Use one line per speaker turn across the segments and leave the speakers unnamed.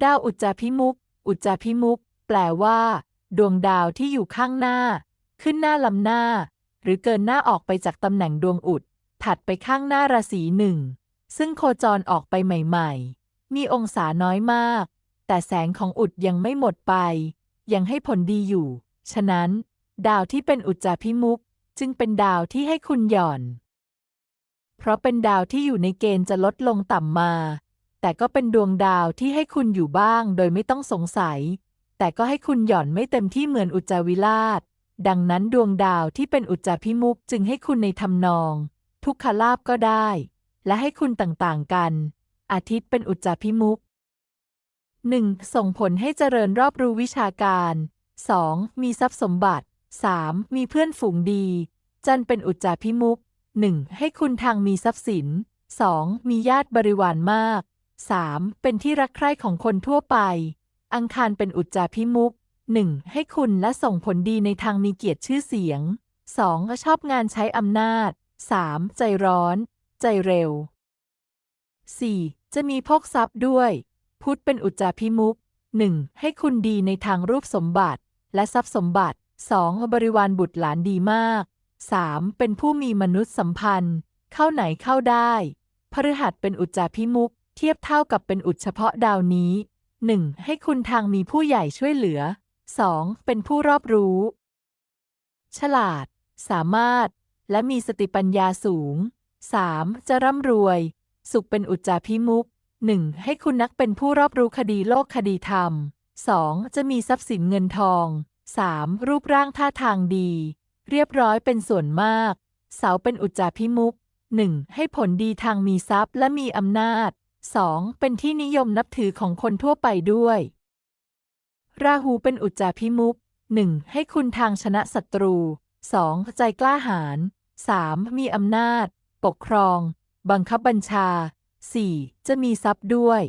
ดาวอุจจาพิมุก อุจจาพิมุก แปลว่า ดวงดาวที่อยู่ข้างหน้า ขึ้นหน้าลำหน้า หรือเกินหน้าออกไปจากตำแหน่งดวงอุด ถัดไปข้างหน้าราศีหนึ่ง ซึ่งโคจรออกไปใหม่ ๆ มีองศาน้อยมาก แต่แสงของอุดยังไม่หมดไป ยังให้ผลดีอยู่ ฉะนั้น ดาวที่เป็นอุจจาพิมุก จึงเป็นดาวที่ให้คุณหย่อน เพราะเป็นดาวที่อยู่ในเกณฑ์จะลดลงต่ำมา แต่ก็เป็นดวงดาวที่ให้คุณอยู่บ้างโดยไม่ต้องสงสัย แต่ก็ให้คุณหย่อนไม่เต็มที่เหมือนอุจจาวิราช ดังนั้นดวงดาวที่เป็นอุจจาพิมุกจึงให้คุณในทำนอง ทุกขลาบก็ได้ และให้คุณต่างๆกัน อาทิตย์เป็นอุจจาพิมุก 1. ส่งผลให้เจริญรอบรู้วิชาการ 2. มีทรัพย์สมบัติ 3. มีเพื่อนฝูงดี จันทร์เป็นอุจจาพิมุก 1. ให้คุณทางมีทรัพย์สิน 2. มีญาติบริวารมาก 3. เป็นที่รักใคร่ของคนทั่วไป อังคารเป็นอุจจาพิมุก 1. ให้คุณและส่งผลดีในทางมีเกียรติชื่อเสียง 2. ชอบงานใช้อำนาจ 3. ใจร้อน ใจเร็ว 4. จะมีพกทรัพย์ด้วย พุธเป็นอุจจาพิมุก 1. ให้คุณดีในทางรูปสมบัติ และทรัพย์สมบัติ 2. บริวารบุตรหลานดีมาก 3. เป็นผู้มีมนุษยสัมพันธ์ เข้าไหนเข้าได้ พฤหัสเป็นอุจจาพิมุก เทียบเท่ากับเป็นอุจเฉพาะดาวนี้ 1. ให้คุณทางมีผู้ใหญ่ช่วยเหลือ 2. เป็นผู้รอบรู้ ฉลาด สามารถ และมีสติปัญญาสูง 3. จะร่ำรวย สุขเป็นอุจจาพิมุก 1. ให้คุณนักเป็นผู้รอบรู้คดีโลกคดีธรรม 2. จะมีทรัพย์สินเงินทอง 3. รูปร่างท่าทางดี เรียบร้อยเป็นส่วนมาก เสาเป็นอุจจาพิมุก 1. ให้ผลดีทางมีทรัพย์และมีอำนาจ 2. เป็นที่นิยมนับถือของคนทั่วไปด้วย ราหูเป็นอุจจาพิมุก 1. ให้คุณทางชนะศัตรู 2. ใจกล้าหาญ 3. มีอำนาจ ปกครอง บังคับบัญชา 4. จะมีทรัพย์ด้วย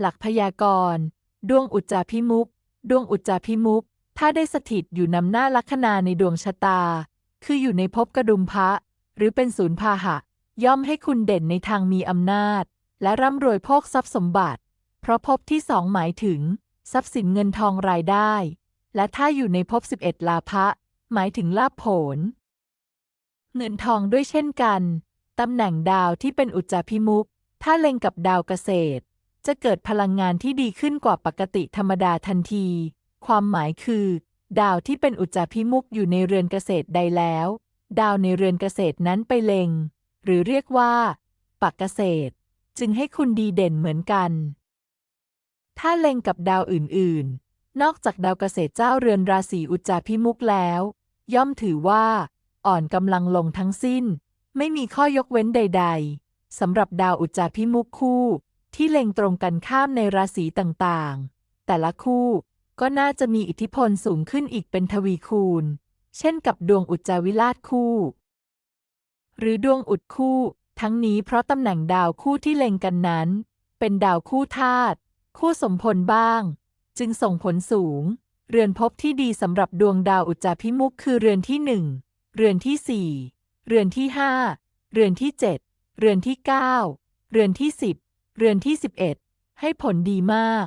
หลักพยากรณ์ดวงอุจจาพิมุก ดวงอุจจาพิมุก ถ้าได้สถิตอยู่นำหน้าลัคนาในดวงชะตา คืออยู่ในภพกระดุมพระ หรือเป็นศูนย์พาหะ ย่อมให้คุณเด่นในทางมีอำนาจ และร่ำรวยโภคทรัพย์สมบัติ เพราะภพที่สองหมายถึง ทรัพย์สินเงินทองรายได้ และถ้าอยู่ในภพ11ลาภะหมายถึงลาภผล เงินทองด้วยเช่นกัน ตำแหน่งดาวที่เป็นอุจจาพิมุก ถ้าเล็งกับดาวเกษตร จะเกิดพลังงานที่ดีขึ้นกว่าปกติธรรมดาทันที ความหมายคือ ดาวที่เป็นอุจจาพิมุกอยู่ในเรือนเกษตรใดแล้ว ดาวในเรือนเกษตรนั้นไปเล็ง หรือเรียกว่า ปักเกษตร จึงให้คุณดีเด่นเหมือนกัน ถ้าเล็งกับดาวอื่น ๆ นอกจากดาวเกษตรเจ้าเรือนราศีอุจจาพิมุกแล้ว ย่อมถือว่า อ่อนกำลังลงทั้งสิ้น ไม่มีข้อยกเว้นใด ๆสำหรับดาวอุจจาพิมุกคู่ ที่เล็งตรงกันข้ามในราศีต่างๆ แต่ละคู่ก็น่าจะมีอิทธิพลสูงขึ้นอีกเป็นทวีคูณ เช่นกับดวงอุจจาวิราชคู่ หรือดวงอุดคู่ ทั้งนี้เพราะตำแหน่งดาวคู่ที่เล็งกันนั้น เป็นดาวคู่ธาตุคู่สมพลบ้าง จึงส่งผลสูง เรือนภพที่ดีสำหรับดวงดาวอุจจาพิมุกคือเรือนที่หนึ่งเรือนที่สี่เรือนที่ห้าเรือนที่เจ็ดเรือนที่เก้าเรือนที่สิบเรือนที่สิบเอ็ดให้ผลดีมาก